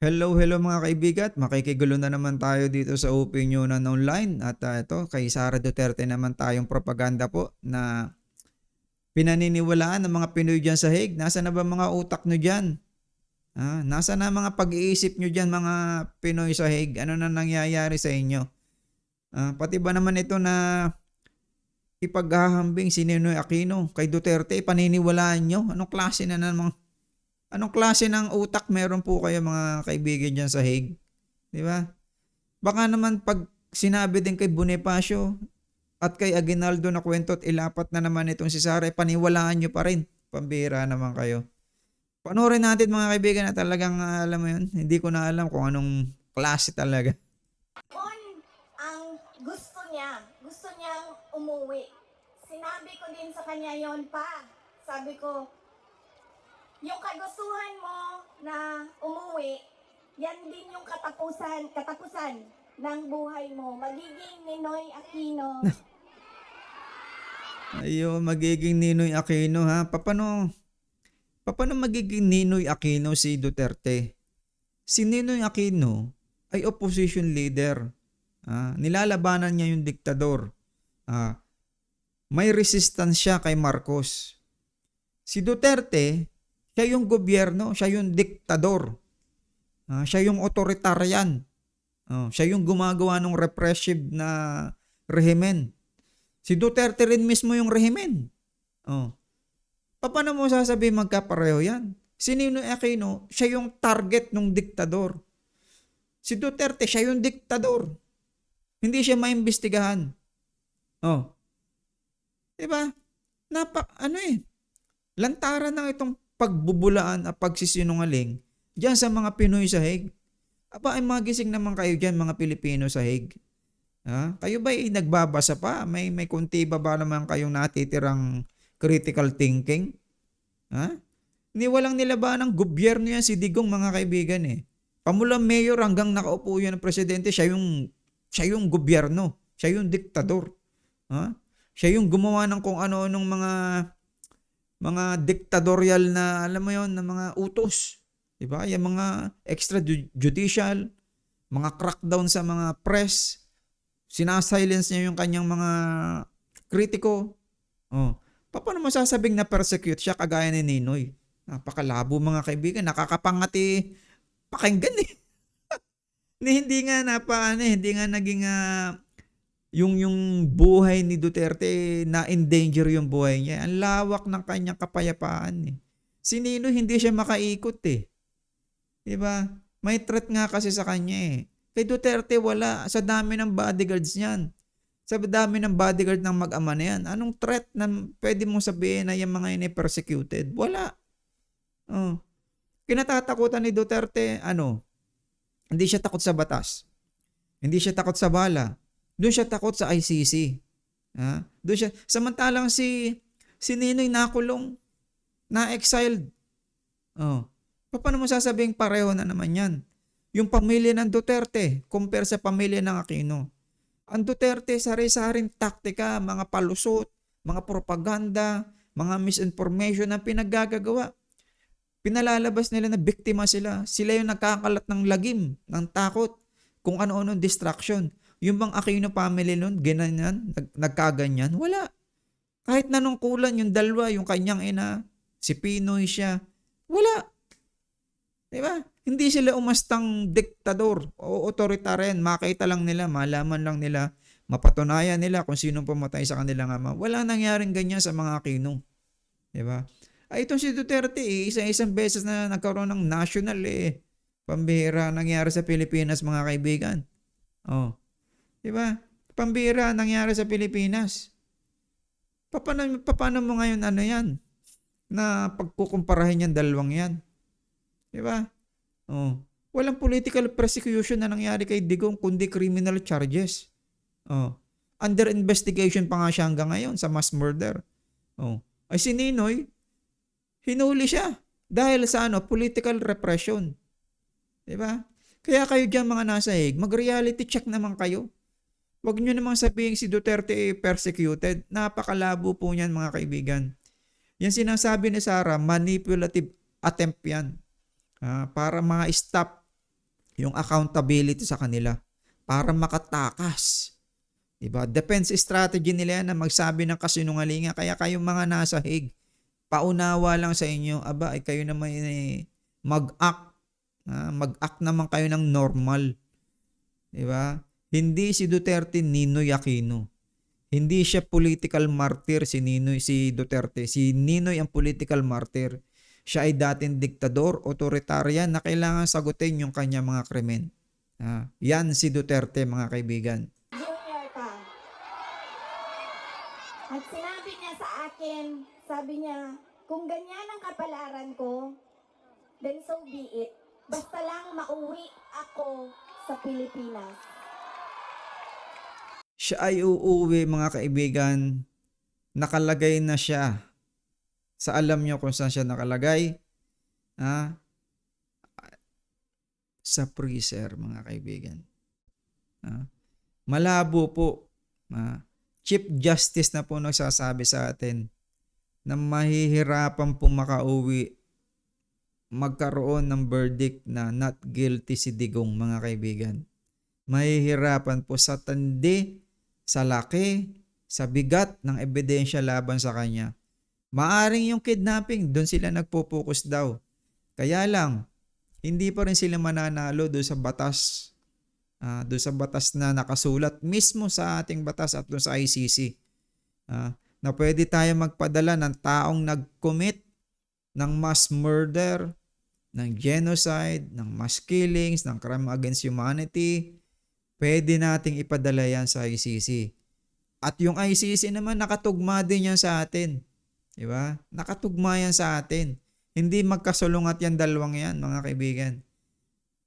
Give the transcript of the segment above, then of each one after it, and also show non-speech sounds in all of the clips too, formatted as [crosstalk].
Hello, hello mga kaibigan. Makikigulo na naman tayo dito sa Opinionan Online. At ah, ito, kay Sara Duterte naman tayong propaganda po na pinaniniwalaan ng mga Pinoy dyan sa Hague. Nasa na ba mga utak nyo dyan? Ah, nasa na mga pag-iisip nyo dyan mga Pinoy sa Hague? Ano na nangyayari sa inyo? Ah, pati ba naman ito na ipaghahambing si Ninoy Aquino kay Duterte, paniniwalaan nyo? Anong klase na namang Anong klase ng utak meron po kayo mga kaibigan dyan sa Hague? Di ba? Baka naman pag sinabi din kay Bonifacio at kay Aguinaldo na kwento at ilapat na naman itong si Sara, eh, paniwalaan nyo pa rin. Pambira naman kayo. Panoorin natin mga kaibigan na talagang ah, alam mo yun, hindi ko na alam kung anong klase talaga. On ang gusto niya, gusto niyang umuwi. Sinabi ko din sa kanya yon pa. Sabi ko, yung kagustuhan mo na umuwi, yan din yung katapusan, katapusan ng buhay mo. Magiging Ninoy Aquino. [laughs] Ayo, magiging Ninoy Aquino ha. Paano, paano magiging Ninoy Aquino si Duterte? Si Ninoy Aquino ay opposition leader. Ah, nilalabanan niya yung diktador. Ah, may resistance siya kay Marcos. Si Duterte, siya yung gobyerno, siya yung diktador. Ah, siya yung authoritarian. Oh, siya yung gumagawa ng repressive na rehimen. Si Duterte rin mismo yung rehimen. Oh. Pa- Paano mo sasabihin magkapareho yan? Si Ninoy Aquino, siya yung target ng diktador. Si Duterte, siya yung diktador. Hindi siya maimbestigahan. Oh. Diba? Napa, ano eh, lantaran ng itong pagbubulaan at pagsisinungaling diyan sa mga Pinoy sa Hague. Aba, ay magising naman kayo diyan mga Pilipino sa Hague. Ha? Kayo ba ay nagbabasa pa? May may kunti ba ba naman kayong natitirang critical thinking? Ha? Ni walang nilaban ng gobyerno yan si Digong mga kaibigan eh. Pamulang mayor hanggang nakaupo yan ng presidente, siya yung siya yung gobyerno, siya yung diktador. Ha? Siya yung gumawa ng kung ano-anong mga mga dictatorial na alam mo yon na mga utos. 'Di ba? Yung mga extrajudicial, mga crackdown sa mga press, sinasilence niya yung kanyang mga kritiko. Oh. Pa- Paano mo sasabing na persecute siya kagaya ni Ninoy? Napakalabo mga kaibigan, nakakapangati pakinggan eh. [laughs] Ni hindi nga napa ano, eh, hindi nga naging ah, yung yung buhay ni Duterte na endanger yung buhay niya. Ang lawak ng kanyang kapayapaan eh. Si Ninoy hindi siya makaikot eh. 'Di ba? May threat nga kasi sa kanya eh. Kay Duterte wala sa dami ng bodyguards niyan. Sa dami ng bodyguard ng mag-ama na yan. Anong threat na pwede mong sabihin na yung mga yun persecuted? Wala. Oh. Kinatatakutan ni Duterte, ano? Hindi siya takot sa batas. Hindi siya takot sa bala. Doon siya takot sa ICC. Ha? Doon siya. Samantalang si si Ninoy nakulong, na-exiled. Oh. Paano mo sasabing pareho na naman yan? Yung pamilya ng Duterte compare sa pamilya ng Aquino. Ang Duterte sari-saring taktika, mga palusot, mga propaganda, mga misinformation na pinaggagawa. Pinalalabas nila na biktima sila. Sila yung nagkakalat ng lagim, ng takot, kung ano-ano distraction. Yung bang Aquino family nun, ganyan, nag, nagkaganyan, wala. Kahit nanungkulan yung dalawa, yung kanyang ina, si Pinoy siya, wala. Di ba? Hindi sila umastang diktador o authoritarian. Makita lang nila, malaman lang nila, mapatunayan nila kung sino pumatay sa kanilang ama. Wala nangyaring ganyan sa mga Aquino. Di ba? Ay, itong si Duterte, eh, isa-isang beses na nagkaroon ng national eh. Pambihira nangyari sa Pilipinas, mga kaibigan. Oh. Di ba? Pambihira nangyari sa Pilipinas. Paano, paano mo ngayon ano yan? Na pagkukumparahin yan dalawang yan. Di ba? Oh. Walang political persecution na nangyari kay Digong kundi criminal charges. Oh. Under investigation pa nga siya hanggang ngayon sa mass murder. Oh. Ay si Ninoy, hinuli siya dahil sa ano, political repression. 'Di ba? Kaya kayo diyan mga nasa hig, mag-reality check naman kayo. Huwag nyo namang sabihin si Duterte eh, persecuted. Napakalabo po niyan mga kaibigan. Yan sinasabi ni Sara, manipulative attempt yan. Ah, para ma-stop yung accountability sa kanila para makatakas. Diba? Defense strategy nila yan na magsabi ng kasinungalingan. Kaya kayong mga nasa hig, paunawa lang sa inyo, aba, ay kayo naman eh, mag-act. ah, mag-act naman kayo ng normal. Diba? Hindi si Duterte Ninoy Aquino. Hindi siya political martyr si Ninoy si Duterte. Si Ninoy ang political martyr. Siya ay dating diktador, authoritarian na kailangan sagutin yung kanya mga krimen. Ah, yan si Duterte mga kaibigan. At sinabi niya sa akin, sabi niya, kung ganyan ang kapalaran ko, then so be it. Basta lang mauwi ako sa Pilipinas. Siya ay uuwi mga kaibigan. Nakalagay na siya. Sa alam niyo kung saan siya nakalagay? Ah, sa freezer mga kaibigan. Ah, malabo po. Ah, Chief Justice na po nagsasabi sa atin na mahihirapan po makauwi magkaroon ng verdict na not guilty si Digong mga kaibigan. Mahihirapan po sa tandi, sa laki, sa bigat ng ebidensya laban sa kanya. Maaring yung kidnapping, doon sila nagpo-focus daw. Kaya lang, hindi pa rin sila mananalo doon sa batas. ah doon sa batas na nakasulat mismo sa ating batas at doon sa ICC. Ah, na pwede tayo magpadala ng taong nag-commit ng mass murder, ng genocide, ng mass killings, ng crime against humanity. Pwede nating ipadala yan sa ICC. At yung ICC naman nakatugma din yan sa atin. Di ba? Nakatugma yan sa atin. Hindi magkasulungat yan dalawang yan, mga kaibigan.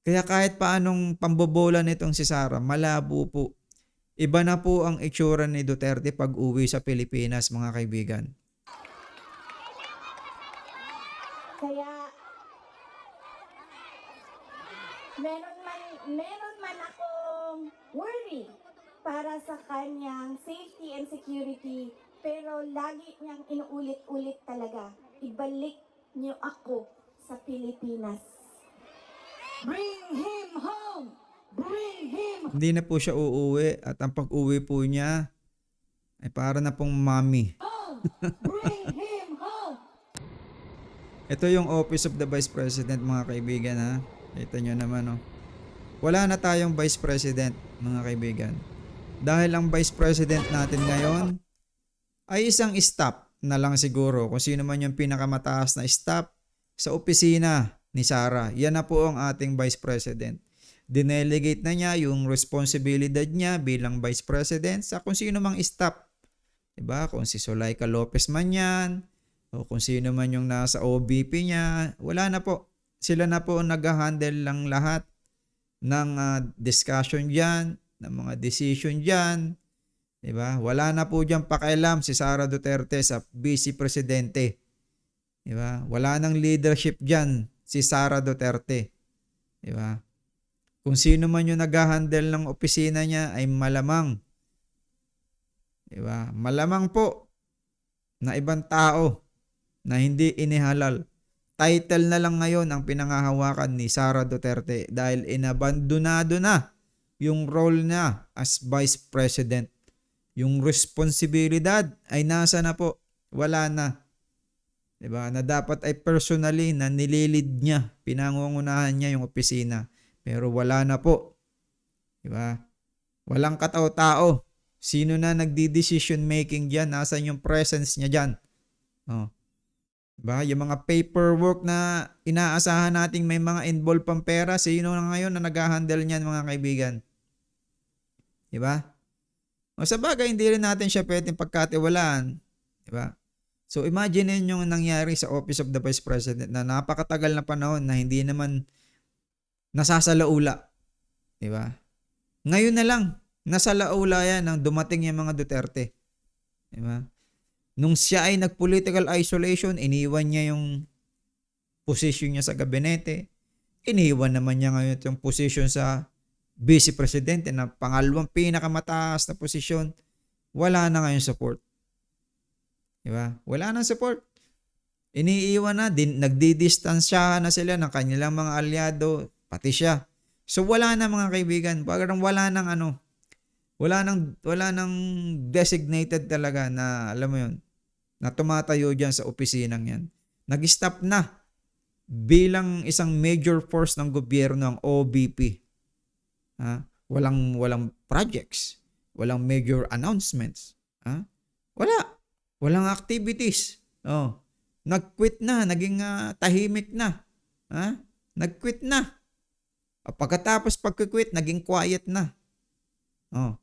Kaya kahit paanong pambobola nitong si Sara, malabo po. Iba na po ang itsura ni Duterte pag uwi sa Pilipinas, mga kaibigan. Kaya, meron man, meron para sa kanyang safety and security, pero lagi niyang inuulit-ulit talaga, ibalik niyo ako sa Pilipinas. Bring him home! Bring him Hindi na po siya uuwi at ang pag-uwi po niya ay para na pong mami. home! Bring him home! [laughs] Ito yung Office of the Vice President mga kaibigan ha. Kita nyo naman oh. Wala na tayong Vice President mga kaibigan. Dahil ang Vice President natin ngayon ay isang staff na lang siguro kung sino man yung pinakamataas na staff sa opisina ni Sara. Yan na po ang ating Vice President. Dinelegate na niya yung responsibilidad niya bilang Vice President sa kung sino mang staff. Diba? Kung si Solaika Lopez man yan, o kung sino man yung nasa OBP niya, wala na po. Sila na po ang nag-handle lang lahat ng ah, discussion dyan, ng mga decision dyan. Diba? Wala na po dyan pakialam si Sara Duterte sa vice presidente. Diba? Wala nang leadership dyan si Sara Duterte. Diba? Kung sino man yung nag-handle ng opisina niya ay malamang. Diba? Malamang po na ibang tao na hindi inihalal. Title na lang ngayon ang pinangahawakan ni Sara Duterte dahil inabandonado na yung role niya as Vice President. Yung responsibilidad ay nasa na po. Wala na. 'Di ba? Na dapat ay personally na nililid niya, pinangungunahan niya yung opisina. Pero wala na po. 'Di ba? Walang katao-tao. Sino na nagdi-decision making diyan? Nasaan yung presence niya diyan? Oh. Ba, yung mga paperwork na inaasahan nating may mga involved pang pera, sino na ngayon na nag-handle niyan mga kaibigan? Di ba? O sa bagay, hindi rin natin siya pwedeng pagkatiwalaan. Di ba? So imagine yung nangyari sa Office of the Vice President na napakatagal na panahon na hindi naman nasasalaula. Di ba? Ngayon na lang, nasalaula yan nang dumating yung mga Duterte. Di ba? Nung siya ay nag-political isolation, iniwan niya yung position niya sa gabinete. Iniwan naman niya ngayon yung position sa vice presidente na pangalawang pinakamataas na posisyon. Wala na ngayon support. Di ba? Wala nang support. Iniiwan na, din, nagdidistansya na sila ng kanilang mga aliado, pati siya. So wala na mga kaibigan, parang wala nang ano, wala nang wala nang designated talaga na alam mo 'yon, na tumatayo diyan sa opisinang 'yan. Nag-stop na bilang isang major force ng gobyerno ang OBP. Ha? Walang walang projects, walang major announcements. Ha? Wala. Walang activities. Oh. Nag-quit na, naging ah, tahimik na. Ha? Nag-quit na. Ah, Pagkatapos pagka-quit, naging quiet na. Oh.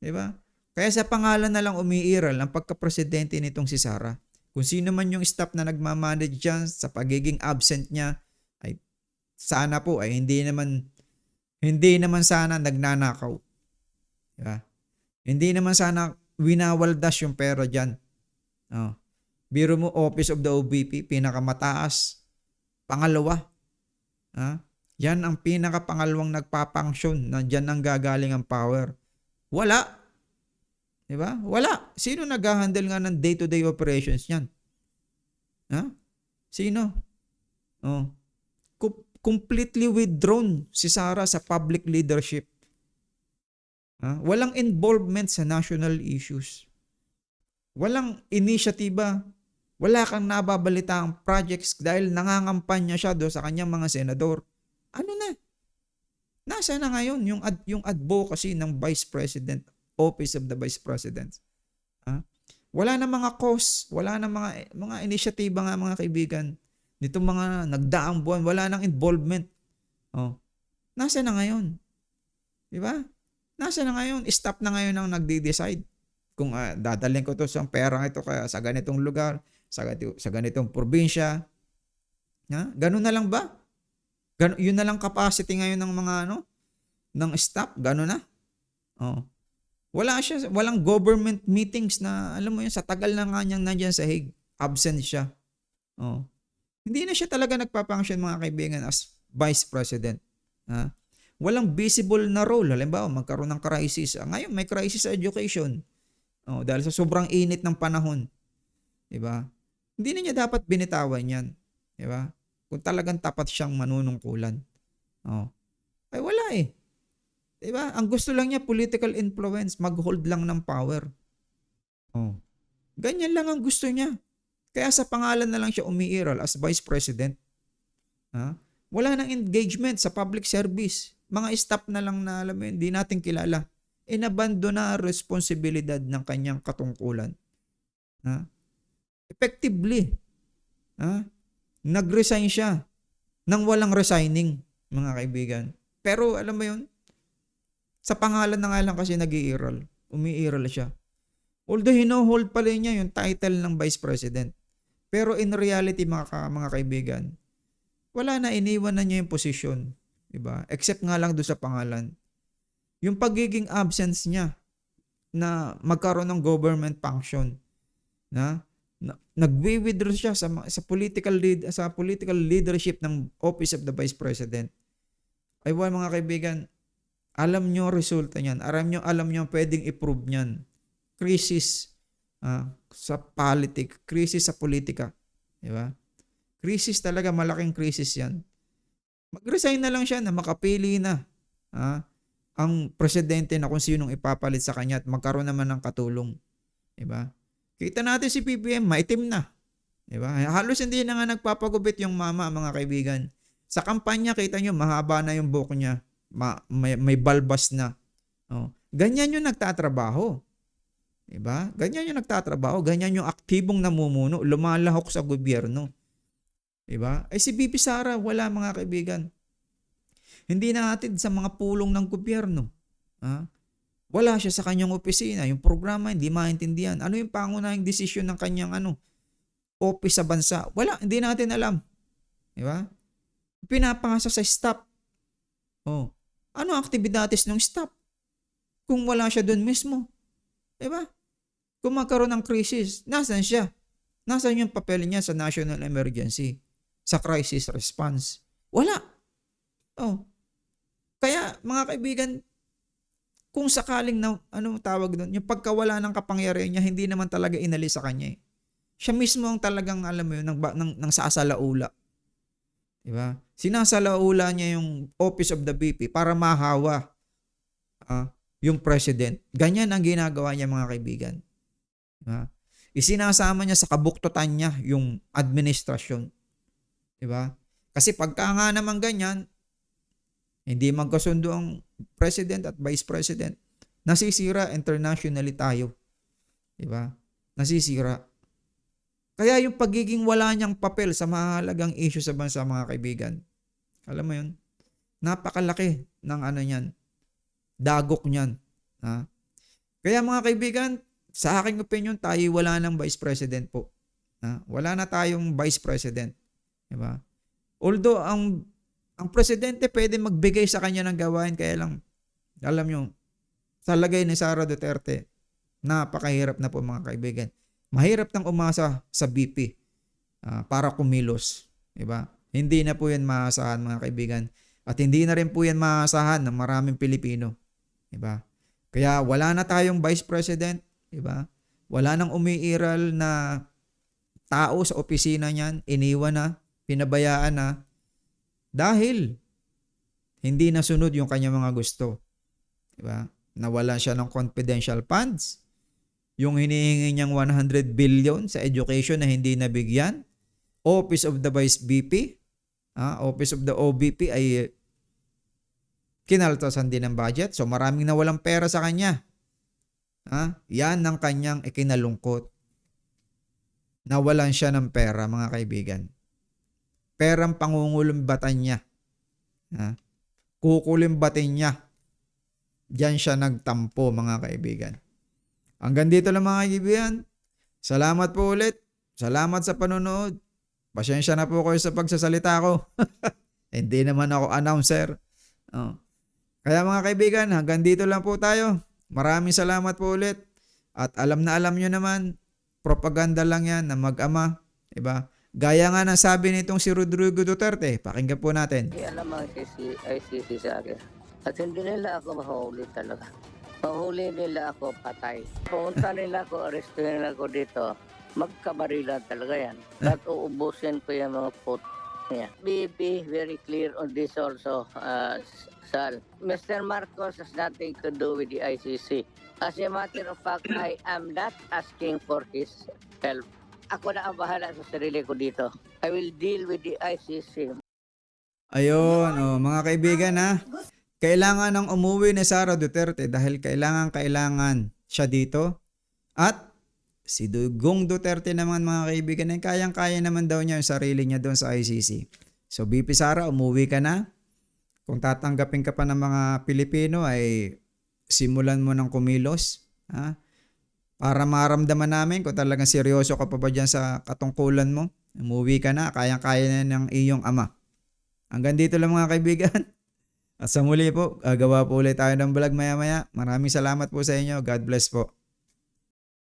'Di ba? Kaya sa pangalan na lang umiiral ang pagka-presidente nitong si Sara. Kung sino man yung staff na nagmamanage dyan sa pagiging absent niya, ay sana po ay hindi naman hindi naman sana nagnanakaw. Diba? Hindi naman sana winawaldas yung pera dyan. Oh. Biro mo, Office of the OBP, pinakamataas. Pangalawa. Ha? Yan ang pinakapangalawang nagpapangsyon na dyan ang gagaling ang power. Wala. Di ba? Wala. Sino nag-handle nga ng day-to-day operations niyan? Ha? Sino? Oh. Com- completely withdrawn si Sara sa public leadership. Ha? Walang involvement sa national issues. Walang inisyatiba. Wala kang nababalitaang projects dahil nangangampanya siya do sa kanyang mga senador. Ano na? Nasa na ngayon yung, ad- yung advocacy ng Vice President, Office of the Vice President? Ha? Wala na mga cause, wala na mga mga inisyatiba nga mga kaibigan. Nitong mga nagdaang buwan, wala nang involvement. Oh. Nasa na ngayon? Di ba? Nasa na ngayon? Stop na ngayon ang nagde-decide kung ah, dadalhin ko to sa perang ito kaya sa ganitong lugar, sa, ganito- sa ganitong probinsya. Ha? Ganun na lang ba? Gan- yun na lang capacity ngayon ng mga ano, ng staff, gano'n na. Oh. Wala siya, walang government meetings na, alam mo yun, sa tagal na nga niyang nandyan sa Hague, absent siya. Oh. Hindi na siya talaga nagpapangsyon mga kaibigan as vice president. Ha? Walang visible na role. Halimbawa, magkaroon ng crisis. Ah, Ngayon, may crisis sa education. Oh, dahil sa sobrang init ng panahon. 'Di ba? Hindi na niya dapat binitawan 'yan. 'Di ba? Kung talagang tapat siyang manunungkulan. Oh. Ay wala eh. 'Di ba? Ang gusto lang niya political influence, mag-hold lang ng power. Oh. Ganyan lang ang gusto niya. Kaya sa pangalan na lang siya umiiral as vice president. Ha? Wala nang engagement sa public service. Mga staff na lang na alam mo yun, di natin kilala. Inabando na ang responsibilidad ng kanyang katungkulan. Ha? Effectively. Ha? Nag-resign siya nang walang resigning, mga kaibigan. Pero alam mo yun, sa pangalan na nga lang kasi nag-iiral. Umiiral siya. Although hino-hold pala niya yung title ng Vice President. Pero in reality mga, ka, mga kaibigan, wala na iniwan na niya yung posisyon. Diba? Except nga lang doon sa pangalan. Yung pagiging absence niya na magkaroon ng government function na, na nagwi-withdraw siya sa sa political lead sa political leadership ng Office of the Vice President. Ay well, mga kaibigan, alam nyo resulta niyan. Alam nyo, alam nyo pwedeng i-prove niyan. Crisis ah, sa politik, crisis sa politika. Di ba? Crisis talaga, malaking crisis yan. Mag-resign na lang siya na makapili na ah, ang presidente na kung sinong ipapalit sa kanya at magkaroon naman ng katulong. Di ba? Kita natin si PBM, maitim na. Di ba? Halos hindi na nga nagpapagubit yung mama, mga kaibigan. Sa kampanya, kita nyo, mahaba na yung buhok niya. Ma- may, may balbas na. Oh. Ganyan yung nagtatrabaho. Diba? Ganyan yung nagtatrabaho. Ganyan yung aktibong namumuno. Lumalahok sa gobyerno. Diba? Ay si BP Sara, wala mga kaibigan. Hindi na natin sa mga pulong ng gobyerno. Ha? Wala siya sa kanyang opisina. Yung programa, hindi maintindihan. Ano yung pangunahing desisyon ng kanyang ano, office sa bansa? Wala, hindi natin alam. Diba? Pinapangasa sa staff. Oh. Ano ang aktibidades ng staff? Kung wala siya doon mismo. Diba? Kung magkaroon ng crisis, nasan siya? Nasaan yung papel niya sa national emergency? Sa crisis response? Wala. Oh. Kaya mga kaibigan, kung sakaling na, ano tawag doon, yung pagkawala ng kapangyarihan niya, hindi naman talaga inalis sa kanya eh. Siya mismo ang talagang, alam mo yun, nang, nang, nang sasalaula. Di ba? Sinasalaula niya yung office of the VP para mahawa ah, yung president. Ganyan ang ginagawa niya mga kaibigan. Ba? Isinasama niya sa kabuktutan niya yung administrasyon. Di ba? Kasi pagka nga naman ganyan, hindi magkasundo ang president at vice president, nasisira internationally tayo. Di ba? Nasisira. Kaya yung pagiging wala niyang papel sa mahalagang issue sa bansa mga kaibigan, alam mo yun, napakalaki ng ano niyan, dagok niyan. Ha? Kaya mga kaibigan, sa aking opinion, tayo wala ng vice president po. Ha? Wala na tayong vice president. Diba? Although ang ang presidente pwede magbigay sa kanya ng gawain kaya lang alam nyo, sa lagay ni Sara Duterte, napakahirap na po mga kaibigan. Mahirap nang umasa sa BP ah, para kumilos. Diba? Hindi na po yan maasahan mga kaibigan. At hindi na rin po yan maasahan ng maraming Pilipino. Diba? Kaya wala na tayong vice president. Diba? Wala nang umiiral na tao sa opisina niyan. Iniwan na. Pinabayaan na. Dahil hindi nasunod yung kanyang mga gusto. Diba? Nawalan siya ng confidential funds. Yung hinihingi niyang 100 billion sa education na hindi nabigyan. Office of the Vice VP, ah, Office of the OVP ay kinaltasan din ng budget. So maraming nawalang pera sa kanya. Ah, yan ang kanyang ikinalungkot. Nawalan siya ng pera mga kaibigan. Perang pangungulumbatan niya. Ah, kukulimbatin niya. Diyan siya nagtampo mga kaibigan. Hanggang dito lang mga kaibigan. Salamat po ulit. Salamat sa panonood. Pasensya na po kayo sa pagsasalita ko. [laughs] Hindi naman ako announcer. Oh. Kaya mga kaibigan, hanggang dito lang po tayo. Maraming salamat po ulit. At alam na alam nyo naman, propaganda lang yan na mag-ama. Diba? Gaya nga ng sabi nitong si Rodrigo Duterte. Pakinggan po natin. Hindi alam ang ICC, ICC sa akin. At hindi nila ako mahuli talaga. Mahuli nila ako patay. Pumunta nila ako, arestuhin nila ako dito. Magkabarila talaga yan. At uubusin ko yung mga put niya. Be, be very clear on this also, uh, Sal. Mr. Marcos has nothing to do with the ICC. As a matter of fact, I am not asking for his help. Ako na ang bahala sa sarili ko dito. I will deal with the ICC. Ayun, oh, mga kaibigan ha. Kailangan ng umuwi ni Sara Duterte dahil kailangan kailangan siya dito. At si Dugong Duterte naman mga kaibigan ay kayang-kaya naman daw niya yung sarili niya doon sa ICC. So BP Sara, umuwi ka na. Kung tatanggapin ka pa ng mga Pilipino ay simulan mo ng kumilos. Ha? Para maramdaman namin kung talagang seryoso ka pa ba dyan sa katungkulan mo. Umuwi ka na, kayang-kaya na ng iyong ama. Hanggang dito lang mga kaibigan. At sa muli po, gagawa po ulit tayo ng vlog maya-maya. Maraming salamat po sa inyo. God bless po.